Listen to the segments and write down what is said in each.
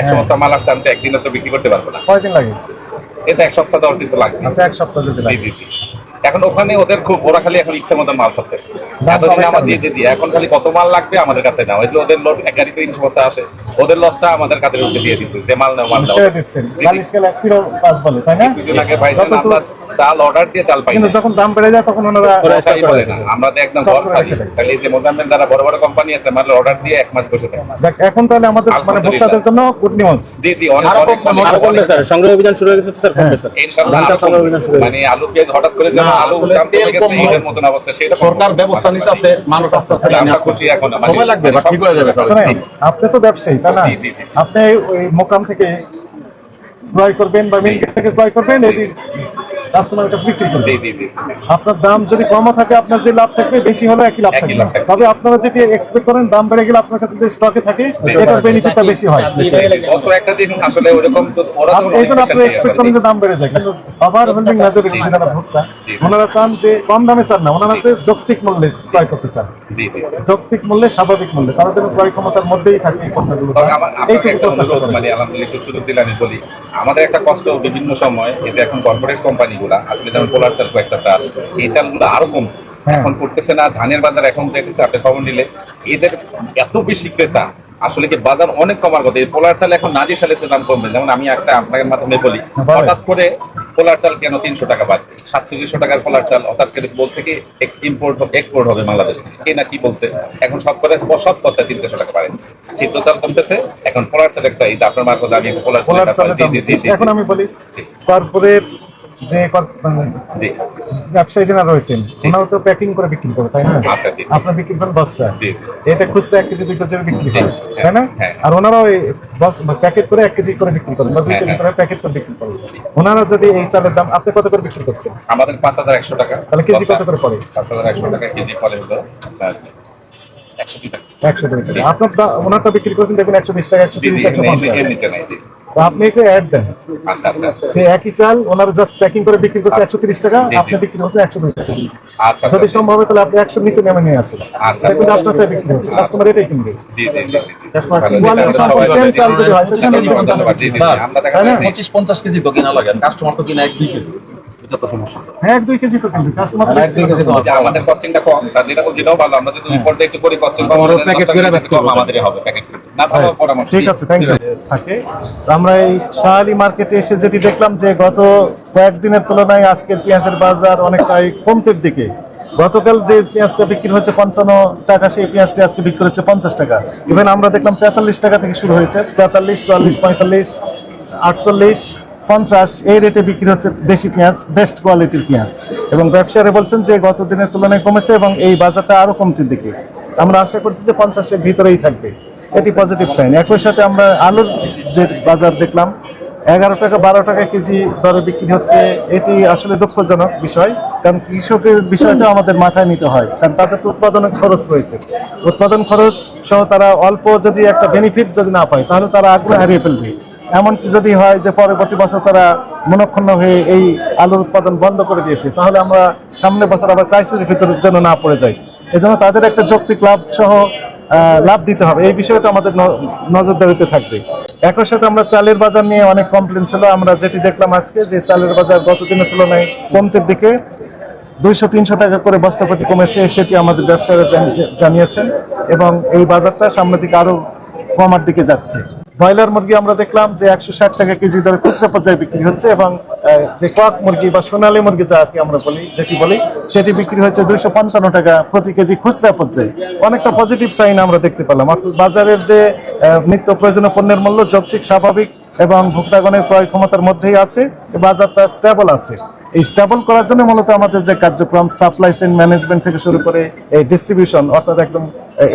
একশো সপ্তাহ মাল আসছে আমি তো একদিনে তো বিক্রি করতে পারব না। কয়দিন লাগে? এটা এক সপ্তাহ দশ দিন তো লাগবে। আচ্ছা এক সপ্তাহ যদি লাগে। জি জি। এখন ওখানে ওদের খুব ওরা খালি এখন ইচ্ছা মতো মাল ছাড়তেছে। এতদিন আমার জি। জি জি এখন খালি কত মাল লাগবে আমাদের কাছে না। হয়েছিল ওদের লোড এক গাড়িতে তিনশো বস্তা আসে ওদের লসটা আমাদের কাছে উঠে দিয়ে দিচ্ছে যে মাল নাও মাল নাও কিছুদিন আগে আমরা চাল অর্ডার দিয়ে চাল পাই কিন্তু যখন দাম বেড়ে যায় তখন ওনারা কথাই বলে না। আমরা তো একদম ঘর খালি। তাহলে এই যে মোজাম্মেল যারা বড় বড় কোম্পানি আছে মাল অর্ডার দিয়ে এক মাস বসে থাকে। এখন তাহলে আমাদের মানে ভোক্তাদের জন্য গুড নিউজ জি জি অনেক অনেক কমবে, আরও কমবে স্যার। সংগ্রহ অভিযান শুরু হয়ে গেছে স্যার ইনশাআল্লাহ ধান চাল আরও সংগ্রহ কমবে। অভিযান শুরু গেছে মানে আলু পেঁয়াজ হঠাৎ করে সরকার ব্যবস্থা নিতে আছে মানুষ আস্তে আস্তে আমরা নিয়ে আসতে খুশি এখন মানে- সময় লাগবে বাট ঠিক হয়ে যাবে আপনি তো ব্যবসায়ী তাই না। আপনি ওই মোকাম থেকে ক্রয় করবেন বা মিল থেকে ক্রয় করবেন এদিন কাস্টমারের কাছে বিক্রি করবেন? জি জি জি। আপনার দাম যদি কমও থাকে আপনার যে লাভ থাকবে বেশি হলে একই লাভ থাকবে। তবে আপনারা যেটি এক্সপেক্ট করেন দাম বেড়ে গেলে আপনার কাছে যে স্টকে থাকে এটার বেনিফিটটা বেশি হয়। একটা দিন আসলে ওরকম তো ওরা আপ- তো এই জন্য আপনি এক্সপেক্ট করেন যে দাম বেড়ে যায় কিন্তু আবার হোল্ডিং মেজরিটি যারা ভোক্তা ওনারা চান যে কম দামে চান না ওনারা যে যৌক্তিক মূল্যে ক্রয় করতে চান। যৌক্তিক মূল্যে স্বাভাবিক মূল্যে তারা যেন ক্রয় ক্ষমতার মধ্যেই থাকে এই পণ্যগুলো। মানে আলহামদুলিল্লাহ একটু সুযোগ দিলে আমি বলি। আমাদের একটা কষ্ট বিভিন্ন সময় এই যে এখন কর্পোরেট কোম্পানিগুলা আসলে যেমন পোলার চাল কয়েকটা চাল এই চালগুলো আরও কম। হ্যাঁ। এখন করতেছে না ধানের বাজার এখন দেখতেছে আপনি খবর নিলে। এদের এত বেশি ক্রেতা আসলে কি বাজার অনেক কমার কথা। এই পোলার চাল এখন নাজির দাম কমবে। যেমন আমি একটা আপনাদের মাধ্যমে বলি হ্যাঁ, হঠাৎ করে পোলার চাল কেন তিনশো টাকা বাদ? সাতচল্লিশশো টাকার পোলার চাল হঠাৎ করে বলছে কি ইম্পোর্ট এক্সপোর্ট হবে বাংলাদেশ থেকে। কে না কি বলছে? এখন সব করে সব কস্তায় তিনশো টাকা পারে সিদ্ধ চাল কমতেছে এখন পোলার চাল একটা এই আপনার মারফত আমি পোলার চাল এখন আমি বলি জি। যে মানে ব্যবসায়ী যারা রয়েছেন ওনারা তো প্যাকিং করে বিক্রি করে তাই না? আচ্ছা, আপনার বিক্রি করেন বস্তা। এটা খুচরা এক কেজি দুই কেজি বিক্রি করে তাই না? হ্যাঁ। আর ওনারা ওই প্যাকেট করে এক কেজি করে বিক্রি করেন বা দুই হ্যাঁ, কেজি হ্যাঁ। করে প্যাকেট করে বিক্রি করেন। ওনারা যদি এই চালের দাম আপনি কত করে বিক্রি করছেন? আমাদের পাঁচ হাজার একশো টাকা। তাহলে কেজি কত করে পড়ে? পাঁচ হাজার একশো টাকা কেজি পরে হলো একশো দুই টাকা। একশো দুই টাকা। আপনার ওনারটা বিক্রি করছেন দেখুন একশো বিশ টাকা একশো তিরিশ একশো পঞ্চাশ। তো আপনি একটু অ্যাড দেন। আচ্ছা আচ্ছা। যে একই চাল ওনারা জাস্ট প্যাকিং করে বিক্রি করছে একশো তিরিশ টাকা। আপনি বিক্রি করছেন একশো দুই টাকা। আচ্ছা আচ্ছা। যদি সম্ভব হয় তাহলে আপনি একশো নিচে নেমে নিয়ে আসেন। আচ্ছা। কিন্তু আপনার চাই বিক্রি হচ্ছে কাস্টমার এটাই কিনবে। জি জি জি চাল যদি হয়, তাহলে আমরা দেখা যায় পঁচিশ পঞ্চাশ কেজি তো কিনা লাগে কাস্টমার তো কিনা এক দুই কেজি। এটা তো সমস্যা। হ্যাঁ এক দুই কেজি তো কিনবে। কাস্টমার এক দুই কেজি তো আমাদের কস্টিংটা কম। স্যার যেটা বলছি ভালো। আমরা যদি ইম্পোর্টে একটু করি কস্টিং কম আমাদের packet করে কেজি হবে। আমাদেরই হবে প্যাকেট না ভালো পরামর্শ। ঠিক আছে থ্যাংক ইউ থাকে। আমরা এই শাহালি মার্কেটে এসে যেটি দেখলাম যে গত কয়েকদিনের তুলনায় আজকের পেঁয়াজের বাজার অনেকটাই কমতের দিকে। গতকাল যে পেঁয়াজটা বিক্রি হচ্ছে পঞ্চান্ন টাকা, সেই পেঁয়াজটি আজকে বিক্রি হচ্ছে পঞ্চাশ টাকা। ইভেন আমরা দেখলাম তেতাল্লিশ টাকা থেকে শুরু হয়েছে, তেতাল্লিশ, চুয়াল্লিশ, পঁয়তাল্লিশ, আটচল্লিশ, পঞ্চাশ, এই রেটে বিক্রি হচ্ছে দেশি পেঁয়াজ বেস্ট কোয়ালিটির পেঁয়াজ। এবং ব্যবসায়ীরা বলছেন যে গত দিনের তুলনায় কমেছে এবং এই বাজারটা আরও কমতির দিকে। আমরা আশা করছি যে পঞ্চাশের ভিতরেই থাকবে। এটি পজিটিভ সাইন একই সাথে আমরা আলুর যে বাজার দেখলাম, এগারো টাকা, বারো টাকা কেজি দরে বিক্রি হচ্ছে। এটি আসলে দুঃখজনক বিষয়, কারণ কৃষকের বিষয়টা আমাদের মাথায় নিতে হয়, কারণ তাদের তো উৎপাদনের খরচ রয়েছে। উৎপাদন খরচ সহ তারা অল্প যদি একটা বেনিফিট যদি না পায়, তাহলে তারা আগ্রহ হারিয়ে ফেলবে। এমনকি যদি হয় যে পরবর্তী বছর তারা মনক্ষুণ্ণ হয়ে এই আলুর উৎপাদন বন্ধ করে দিয়েছে, তাহলে আমরা সামনে বছর আবার ক্রাইসিসের ভিতরে যেন না পড়ে যাই। এজন্য তাদের একটা যৌক্তিক লাভ সহ লাভ দিতে হবে। এই বিষয়টা আমাদের নজরদারিতে থাকবে। একই সাথে আমরা চালের বাজার নিয়ে অনেক কমপ্লেন ছিল। আমরা যেটি দেখলাম আজকে যে চালের বাজার গতদিনের তুলনায় কমতের দিকে দুইশো, তিনশো টাকা করে বস্তাপতি কমেছে, সেটি আমাদের ব্যবসায়ীরা জানি- জানিয়েছেন। এবং এই বাজারটা সাম্প্রতিক আরও আরও কমার দিকে যাচ্ছে। ব্রয়লার মুরগি আমরা দেখলাম যে একশো ষাট টাকা কেজি দরে খুচরা পর্যায়ে বিক্রি হচ্ছে এবং যে কক মুরগি বা সোনালী মুরগি যাকে আমরা বলি, যেটি বলি, সেটি বিক্রি হয়েছে দুইশো পঞ্চান্ন টাকা প্রতি কেজি খুচরা পর্যায়ে। অনেকটা পজিটিভ সাইন আমরা দেখতে পেলাম। অর্থাৎ বাজারের যে নিত্য প্রয়োজনীয় পণ্যের মূল্য যৌক্তিক, স্বাভাবিক এবং ভোক্তাগণের ক্রয় ক্ষমতার মধ্যেই আছে, বাজারটা স্টেবল আছে। স্টেবল করার জন্য মূলত আমাদের যে কার্যক্রম সাপ্লাই চেইন ম্যানেজমেন্ট থেকে শুরু করে এই ডিস্ট্রিবিউশন অর্থাৎ একদম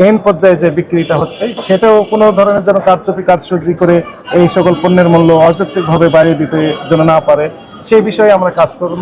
এন পর্যায়ে যে বিক্রিটা হচ্ছে, সেটাও কোনো ধরনের যেন কারচুপি, কারসুজি করে এই সকল পণ্যের মূল্য অযৌক্তিকভাবে বাড়িয়ে দিতে যেন না পারে, সেই বিষয়ে আমরা কাজ করব।